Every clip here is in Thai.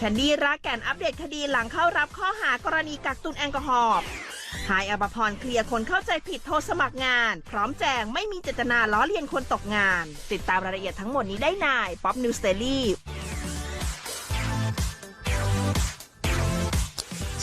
แคนดี้รักแก่นอัปเดตคดีหลังเข้ารับข้อหากรณีกักตุนแอลกอฮอล์หายอภพรเคลียร์คนเข้าใจผิดโทรสมัครงาน พร้อมแจงไม่มีเจตนาล้อเลียนคนตกงาน ติดตามรายละเอียดทั้งหมดนี้ได้ในป๊อปนิวสเตอรี่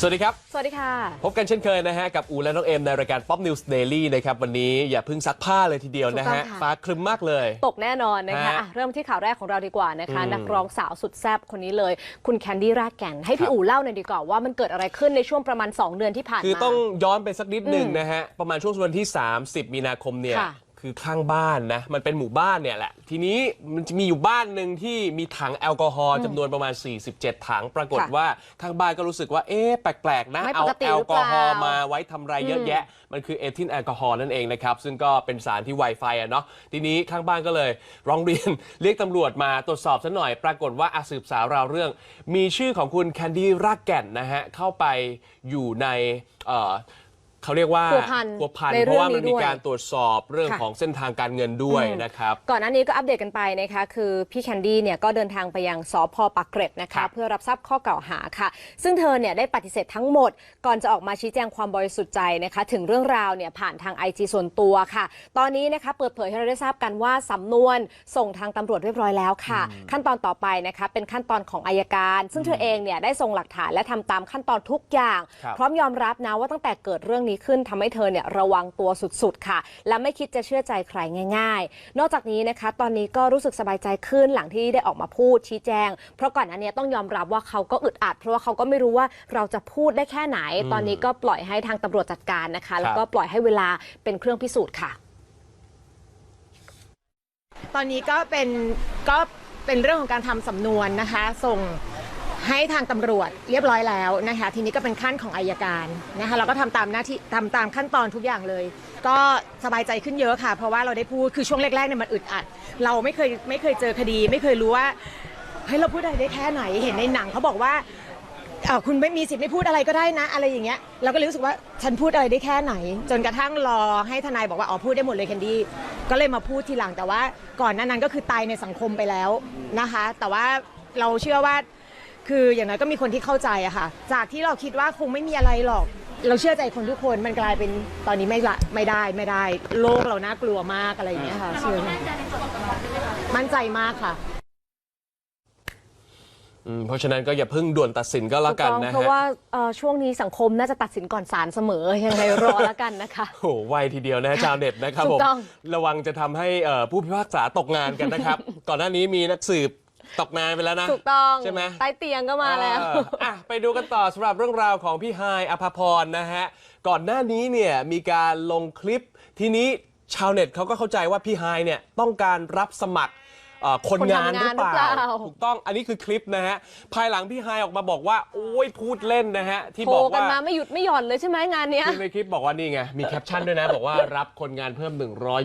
วัสดีครับ สวัสดีค่ะ พบกันเช่นเคยนะฮะ กับอูและน้องเอ็มในรายการ Pop News Daily นะครับ วันนี้อย่าเพิ่งซักผ้าเลยทีเดียวนะฮะถูกต้องค่ะฟ้าครึมมากเลย ตกแน่นอนนะคะฮะอะเริ่มที่ข่าวแรกของเราดีกว่านะคะอืมนักร้องสาวสุดแซ่บคนนี้เลย คุณแคนดี้รากแก่น ให้พี่อู๋เล่าหน่อยดีกว่าว่ามันเกิดอะไรขึ้นในช่วงประมาณ 2 เดือนที่ผ่านมา คือต้องย้อนไปสักนิดหนึ่งอืมนะฮะ ประมาณช่วงวันที่ 30 มีนาคมเนี่ย ค่ะคือข้างบ้านนะ มันเป็นหมู่บ้านเนี่ยแหละ ทีนี้มันจะมีอยู่บ้านหนึ่งที่มีถังแอลกอฮอล์จำนวนประมาณ 47 ถัง ปรากฏค่ะว่าข้างบ้านก็รู้สึกว่า เอ๊ะ แปลกๆ นะ ไม่เอาปกติแอลกอฮอล์หรือเปล่ามมาไว้ทำไรเยอะแยะ มันคือเอทิลแอลกอฮอล์นั่นเองนะครับ ซึ่งก็เป็นสารที่ไวไฟอะเนาะ ทีนี้ข้างบ้านก็เลยร้องเรียน เรียกตำรวจมาตรวจสอบซะหน่อย ปรากฏว่าอาสืบสาวราวเรื่อง มีชื่อของคุณแคนดี้รากแก่นนะฮะเข้าไปอยู่ในเอ่อ เขาเรียกว่าพัวพันพัวพันในเพเรื่องราะว่ามันมีนี้ด้วยการตรวจสอบเรื่องค่ะ ของเส้นทางการเงินด้วยนะครับ ก่อนหน้านี้ก็อัปเดตกันไปนะคะ คือพี่แคนดี้เนี่ยก็เดินทางไปยังสพปากเกร็ดนะครัคะ บ เพื่อรับทราบข้อกล่าวหาค่ะ ซึ่งเธอเนี่ยได้ปฏิเสธทั้งหมด ก่อนจะออกมาชี้แจงความบริสุทธิ์ใจนะคะ ถึงเรื่องราวเนี่ยผ่านทาง IG ส่วนตัวค่ะ ตอนนี้นะคะเปิดเผยให้เราได้ทราบกันว่าสำนวนส่งทางตำรวจเรียบร้อยแล้วค่ะ ขั้นตอนต่อไปนะคะเป็นขั้นตอนของอายการ ซึ่งเธอเองเนี่ยได้ส่งหลักฐานและทำตามขั้นตอนทุกอย่าง ครับ พร้อมยอมรับนะว่าตั้งแต่เกิดเรื่องนี้ขึ้นทำให้เธอเนี่ยระวังตัวสุดๆค่ะ และไม่คิดจะเชื่อใจใครง่าย ๆ นอกจากนี้นะคะ ตอนนี้ก็รู้สึกสบายใจขึ้นหลังที่ได้ออกมาพูดชี้แจง เพราะก่อนอันนี้ต้องยอมรับว่าเขาก็อึดอัด เพราะว่าเขาก็ไม่รู้ว่าเราจะพูดได้แค่ไหน ตอนนี้ก็ปล่อยให้ทางตำรวจจัดการนะคะ แล้วก็ปล่อยให้เวลาเป็นเครื่องพิสูจน์ค่ะ ตอนนี้ก็เป็นก็เป็นเรื่องของการทำสำนวนนะคะ ส่ง ให้ทางตำรวจเรียบร้อยแล้วนะคะทีนี้ก็เป็นขั้นของอายการนะคะเราก็ทำตามหน้าที่ทำตามขั้นตอนทุกอย่างเลย ก็สบายใจขึ้นเยอะค่ะ เพราะว่าเราได้พูดคือช่วงแรกๆเนี่ยมันอึดอัด เราไม่เคยไม่เคยเจอคดี ไม่เคยรู้ว่าเฮ้ยเราพูดอะไรได้แค่ไหนเห็นในหนังเขาบอกว่าเอ่อคุณไม่มีสิทธิ์ไม่พูดอะไรก็ได้นะ อะไรอย่างเงี้ยเราก็เลยรู้สึกว่าฉันพูดอะไรได้แค่ไหน จนกระทั่งรอให้ทนายบอกว่าอ๋อพูดได้หมดเลยแคนดี้ก็เลยมาพูดทีหลังแต่ว่าก่อนหน้านั้นก็คือตายในสังคมไปแล้วนะคะ แต่ว่าเราเชื่อว่า คืออย่างน้อยก็มีคนที่เข้าใจอะค่ะ จากที่เราคิดว่าคงไม่มีอะไรหรอก เราเชื่อใจคนทุกคนมันกลายเป็นตอนนี้ไม่ละไม่ได้ไม่ได้ โลกเราน่ากลัวมากอะไรอย่างเงี้ยค่ะเชื่อมั่นใจมากค่ะอืมเพราะฉะนั้นก็อย่าเพิ่งด่วนตัดสินก็แล้วกันถูต้องนะเพราะฮะว่าเอ่อช่วงนี้สังคมน่าจะตัดสินก่อนศาลเสมอยังไงรอแล้วกันนะคะโอ้โหไวทีเดียวนะชาวเน็ตนะครับถูผกมต้องระวังจะทำให้เอ่อผู้พิพากษาตกงานกันนะครับ ก่อนหน้านี้มีนักสืบ ตกงานไปแล้วนะถูกต้อง ใช่ไหมใต้เตียงก็มาแล้วเอออะไปดูกันต่อสำหรับเรื่องราวของพี่ไฮายอภพรนะฮะ ก่อนหน้านี้เนี่ยมีการลงคลิปทีนี้ชาวเน็ตเขาก็เข้าใจว่าพี่ไฮายเนี่ยต้องการรับสมัครเอ่อคนงานหรือเปล่าคนทำงานหรือเปล่า ถูกต้องอันนี้คือคลิปนะฮะ ภายหลังพี่ไฮายออกมาบอกว่า โอ้ยพูดเล่นนะฮะ ที่โทรบอกกันว่า มาไม่หยุดไม่หย่อนเลยใช่ไหมงานเนี้ย คือในคลิปบอกว่านี่ไง มีแคปชั่นด้วยนะ บอกว่ารับคนงานเพิ่ม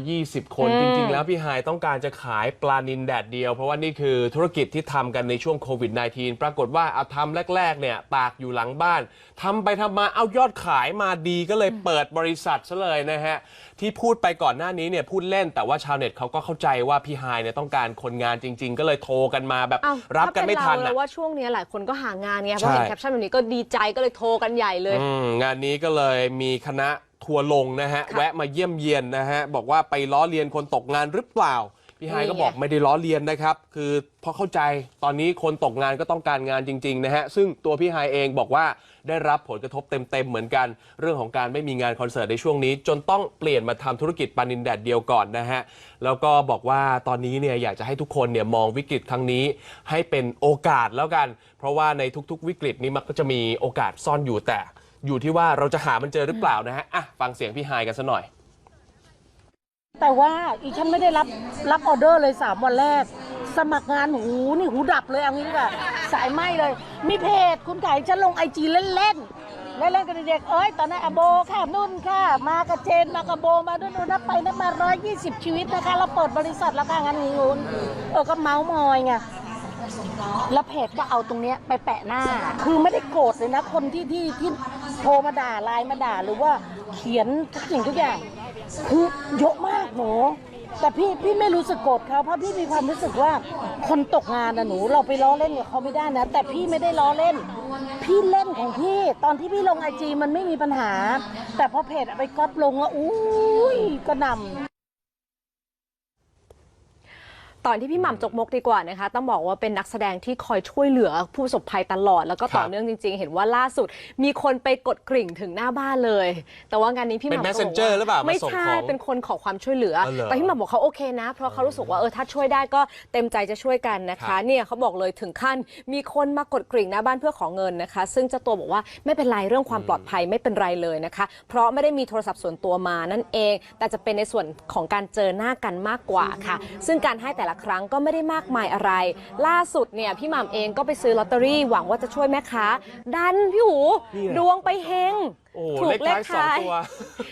120 คน อืมจริง ๆ แล้วพี่ไฮายต้องการจะขายปลานินแดดเดียว เพราะว่านี่คือธุรกิจที่ทำกันในช่วงโควิด -19 ปรากฏว่าเอาทำแรก ๆ เนี่ย ตากอยู่หลังบ้านทำไปทำมาเอายอดขายมาดีก็เลยเปิดบริษัทซะเลยนะฮะ ที่พูดไปก่อนหน้านี้เนี่ยพูดเล่นแต่ว่าชาวเน็ตเขาก็เข้าใจว่าพี่ไฮายเนี่ยต้องการคนงานจริง ๆ ก็เลยโทรกันมาแบบเอ้ารับกันไม่ทันถ้าเป็อะ เราแล้วว่าช่วงเนี้ยหลายคนก็หางานไงใช่พอเห็นแคปชั่นแบบนี้ก็ดีใจก็เลยโทรกันใหญ่เลย อืมงานนี้ก็เลยมีคณะทัวร์ลงนะฮะ ค่ะ แวะมาเยี่ยมเยียนนะฮะ บอกว่าไปล้อเลียนคนตกงานหรือเปล่า พี่ไฮายก็บอกนี่ไงไม่ได้ล้อเลียนนะครับ คือเพราะเข้าใจตอนนี้คนตกงานก็ต้องการงานจริงๆนะฮะ ซึ่งตัวพี่ไฮายเองบอกว่าได้รับผลกระทบเต็มๆเหมือนกัน เรื่องของการไม่มีงานคอนเสิร์ตในช่วงนี้ จนต้องเปลี่ยนมาทำธุรกิจปานินแดดเดียวก่อนนะฮะ แล้วก็บอกว่าตอนนี้เนี่ยอยากจะให้ทุกคนเนี่ยมองวิกฤตครั้งนี้ ให้เป็นโอกาสแล้วกัน เพราะว่าในทุกๆ วิกฤตนี้มันก็จะมีโอกาสซ่อนอยู่แต่ อยู่ที่ว่าเราจะหามันเจอหรือเปล่านะฮะอะฟังเสียงพี่ไฮายกันซะหน่อย แต่ว่าอีฉันไม่ได้รับรับออเดอร์เลย 3 วันแรก สมัครงานหูนี่หูดับเลยเอางี้ดีกว่าสายไหมเลย มีเพจคุณไก่ฉันลงไอจีเล่นๆเล่นๆกับเด็กๆเอ้ยตอนนั้นอโบค่ะนุ่นค่ะ มากับเจนมากับโบมาด้วยนู่นนับไปนับมา 120 ชีวิตนะคะ เราเปิดบริษัทแล้วค่ะงั้นนี้คุณเออก็เมาส์มอยไงแล้วเพจก็เอาตรงเนี้ยไปแปะหน้า คือไม่ได้โกรธเลยนะ คนที่ที่ที่โทรมาด่าไลน์มาด่าหรือว่าเขียนทุกสิ่งทุกอย่าง คือเยอะมากหนูแต่พี่พี่ไม่รู้สึกโกรธเขาเพราะพี่มีความรู้สึกว่าคนตกงานนะหนูเราไปล้อเล่นกับเขาไม่ได้นะ แต่พี่ไม่ได้ล้อเล่น พี่เล่นของพี่ตอนที่พี่ลงไอจีมันไม่มีปัญหา แต่พอเพจเอาไปก๊อปลงว่าอุ้ยก็นำ ตอนที่พี่หม่ำจกมกดีกว่านะคะ ต้องบอกว่าเป็นนักแสดงที่คอยช่วยเหลือผู้ประสบภัยตลอด แล้วก็ต่อครับเนื่องจริง ๆ เห็นว่าล่าสุด มีคนไปกดกริ่งถึงหน้าบ้านเลย แต่ว่างานนี้พี่หเป็นม่ำก็บอก messenger ว่าหรือเปล่ามาไม่ส่งใช่ของเป็นคนขอความช่วยเหลืออ๋อเหรอแต่พี่หม่ำบอกเขาโอเคนะ เพราะเขารู้สึกว่าเออถ้าช่วยได้ก็เต็มใจจะช่วยกันนะครัคะ บ เนี่ยเขาบอกเลยถึงขั้นมีคนมากดกริ่งหน้าบ้านเพื่อขอเงินนะคะ ซึ่งเจ้าตัวบอกว่าไม่เป็นไรเรื่องความปลอดภัยไม่เป็นไรเลยนะคะ เพราะไม่ได้มีโทรศัพท์ส่วนตัวมานั่นเอง แต่จะเป็นในส่วนของการเจอหน้ากันมากกว่าค่ะ ซึ่งการให้แต่ละครั้งก็ไม่ได้มากมายอะไร ล่าสุดเนี่ยพี่หม่ำเองก็ไปซื้อลอตเตอรี่หวังว่าจะช่วยแม่ค้า ดันพี่หูเนี่ยดวงไปเฮงโอ้ถูเลกขเลท้าขยสองท้ายตัว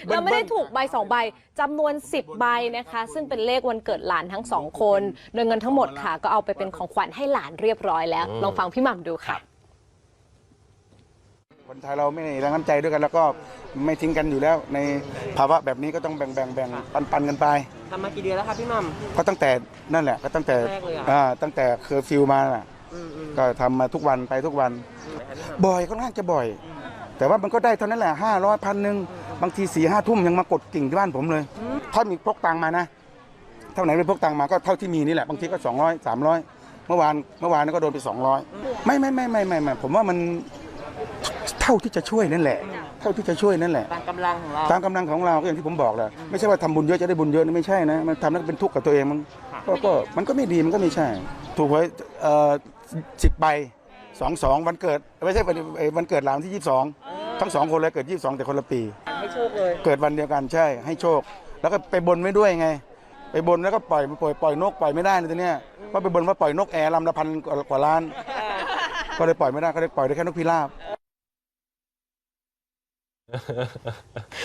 แล้วไม่ได้เบิ้ลถูกใบสองใบจำนวน 10 ใบนะคะ ซึ่งเป็นเลขวันเกิดหลานทั้งสองคน โดยเงินทั้งหมดค่ะ ก็เอาไปเป็นของขวัญให้หลานเรียบร้อยแล้ว ลองฟังพี่หม่ำดูค่ะ คนไทยเราไม่แรงน้ำใจด้วยกัน แล้วก็ไม่ทิ้งกันอยู่แล้ว ในภาวะแบบนี้ก็ต้องแบ่งแบ่งแบ่งปันปันกันไปทำมากี่เดือนแล้วครับพี่หมัม ก็ตั้งแต่นั่นแหละ ก็ตั้งแต่แรกเลยเหรออ่าตั้งแต่เคอร์ฟิวมาน่ะก็ทำมาทุกวันไปทุกวัน บ่อยค่อนข้างจะบ่อย แต่ว่ามันก็ได้เท่านั้นแหละห้าร้อยพันหนึ่งบางทีสี่ห้าทุ่มยังมากดกิ่งที่บ้านผมเลย ถ้ามีพกตังค์มานะ เท่าไหนไม่พกตังค์มาก็เท่าที่มีนี่แหละ บางทีก็สองร้อยสามร้อยเมื่อวานเมื่อวานนนก็โดนไปสองร้อยไม่ไม่ไม่ไม่ไม่ไม่ผมว่ามันเท่าที่จะช่วยนั่นแหละ เท่าที่จะช่วยนั่นแหละ ตามกำลังของเรา ตามกำลังของเราก็อย่างที่ผมบอกแหละไม่ใช่ว่าทำบุญเยอะจะได้บุญเยอะนะไม่ใช่นะมันทำแล้วเป็นทุกข์กับตัวเองมันก็ก็มันก็ไม่ดีมันก็ไม่ใช่ ถูกไว้เอ่อสิบใบสองสองวันเกิดไม่ใช่วันเอ่อวันเกิดหลานที่ยี่สิบสองทั้งสองคนเลยเกิดยี่สิบสองแต่คนละปี ให้โชคเลย เกิดวันเดียวกันใช่ให้โชค แล้วก็ไปบนไว้ด้วยไง ไปบนแล้วก็ปล่อยปล่อยปล่อยนกปล่อยไม่ได้ในตัวเนี้ยเพราะไปบนว่าปล่อยนกแอร์ลำละพันกว่ากว่าล้าน ก็เลยปล่อยไม่ได้ก็เลยปล่อยได้แค่นกพิราบ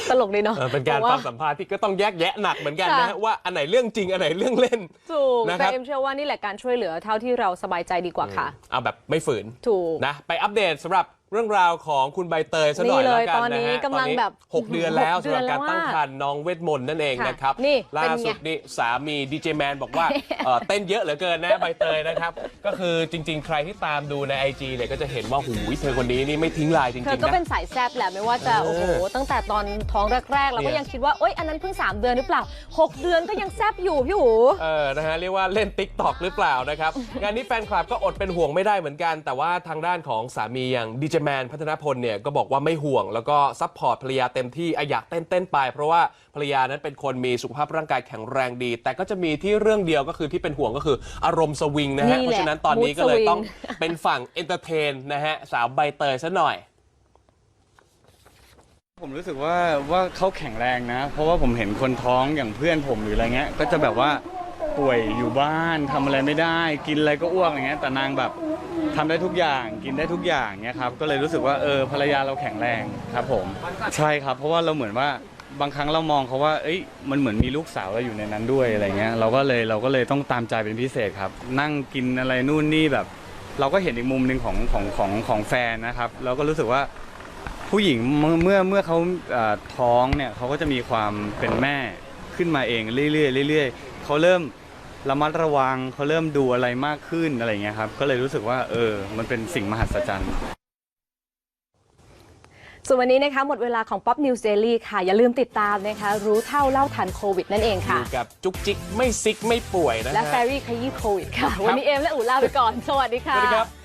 ตลกดีเนาะเออเป็นการบอความสัมภาษณ์ที่ก็ต้องแยกแยะหนักเหมือนกันค่ะนะฮะว่าอันไหนเรื่องจริงอันไหนเรื่องเล่นถูกนะครับแต่เอ็มเชื่อว่านี่แหละการช่วยเหลือเท่าที่เราสบายใจดีกว่าค่ะ เอาแบบไม่ฝืนถูกนะไปอัปเดตสำหรับ เรื่องราวของคุณใบเตยซะหน่อยนี่เลยแล้วกันตอนนี้นะฮะกำลังแบบหกเดือนแล้วหกเดืสำหอรันบการตั้งแล้วอะครรภ์น้องเวทมนต์นั่นเองค่ะนะครับนี่ล่าเป็นไงสุดนี่สามีดีเจแมนบอกว่าเอ่อเต้นเยอะเหลือเกินนะใบเตยนะครับ ก็คือจริง ๆ ใครที่ตามดูใน IG เนี่ยก็จะเห็นว่าหูยเธอคนนี้นี่ไม่ทิ้งลายจริงเธอๆก็เป็นะนสายแซบแหละไม่ว่าจะเออโอ้โหตั้งแต่ตอนท้องแรกๆเราเนี่ก็ย ยังคิดว่าเอ้ยอันนั้นเพิ่ง 3 เดือนหรือเปล่า 6 เดือนก็ยังแซบอยู่พี่หู เออ นะฮะ เรียกว่าเล่นติ๊กตอกหรือเปล่านะครับ งานนี้แฟนคลับก็อดเป็นห่วงไม่ได้เหมือนกัน แต่ว่าทางด้านของสามีอย่างดีเจแมนพัฒนพลเนี่ยก็บอกว่าไม่ห่วง แล้วก็ซัพพอร์ตภรรยาเต็มที่อะอยากเต้นเต้นไป เพราะว่าภรรยานั้นเป็นคนมีสุขภาพร่างกายแข็งแรงดี แต่ก็จะมีที่เรื่องเดียวก็คือที่เป็นห่วงก็คืออารมณ์สวิงนะฮะ นี่แหละเพราะฉะนั้นตอนนี้ก็เลย mood swing ต้องเป็นฝั่งเอนเตอร์เทนนะฮะสาวใบเตยซะหน่อย ผมรู้สึกว่าว่าเขาแข็งแรงนะ เพราะว่าผมเห็นคนท้องอย่างเพื่อนผมหรืออะไรเงี้ยก็จะแบบว่าป่วยอยู่บ้านทำอะไรไม่ได้ กินอะไรก็อ้วกอย่างเงี้ยแต่นางแบบ ทำได้ทุกอย่างกินได้ทุกอย่างเงี้ยครับก็เลยรู้สึกว่าเออภรรยาเราแข็งแรงครับผมใช่ครับ เพราะว่าเราเหมือนว่าบางครั้งเรามองเขาว่า เอ้ยมันเหมือนมีลูกสาวเราอยู่ในนั้นด้วยอะไรเงี้ยเราก็เลยเราก็เลยต้องตามใจเป็นพิเศษครับ นั่งกินอะไรนู่นนี่แบบ เราก็เห็นอีกมุมหนึ่งของของของของแฟนนะครับ เราก็รู้สึกว่าผู้หญิงเมื่อเมื่อเมื่อเขาเอ่อท้องเนี่ยเขาก็จะมีความเป็นแม่ขึ้นมาเองเรื่อยๆเรื่อยๆเขาเริ่ม ระมัดระวังเขาเริ่มดูอะไรมากขึ้นอะไรเงี้ยครับก็เลยรู้สึกว่าเออมันเป็นสิ่งมหัศจรรย์ส่วนวันนี้นะคะหมดเวลาของ Pop News Daily ค่ะ อย่าลืมติดตามนะคะ รู้เท่าเล่าทันโควิดนั่นเองอค่ะยู่กับจุกจิกไม่ซิกไม่ป่วยนะและฮะ แฟรี่ขยี้โควิดค่ะ วันนี้เอมและอู๋ลาไปก่อน สวัสดีสค่ะวัสดีครับ